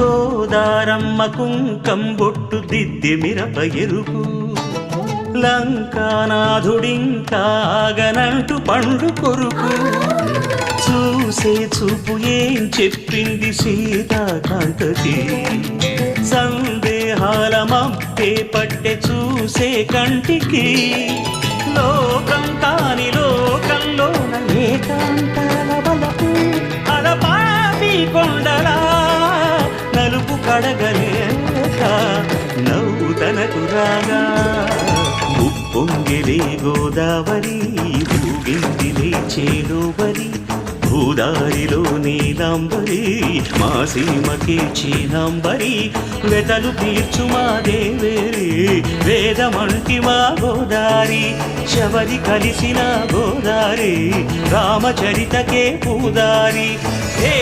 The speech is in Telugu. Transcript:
గోదారమ్మ కుంకం బొట్టు దిద్ది మిరప ఎరుపు. లంకానాథుడింకాగనంటూ పండు కొరుకు. చూసే చూపు ఏం చెప్పింది సీతాకాంతకి. సందేహాల మప్పే పట్టె చూసే కంటికి. లోకం కాని లోకంలోన ఏకాంతాల బలపు అలపాపి కొండలా నలుపు నవ్వు తనకు రాగా ఉప్పొంగిలే గోదావరి ఊగిందిలే చేలోబరి భూదారిలో నీలాంబరి మా సీమకి చీనాంబరి వెతలు తీర్చు మా దేవేరి వేదమంటి మా గోదారి శబరి కలిసిన గోదారి రామచరితకే పూదారి. ఏ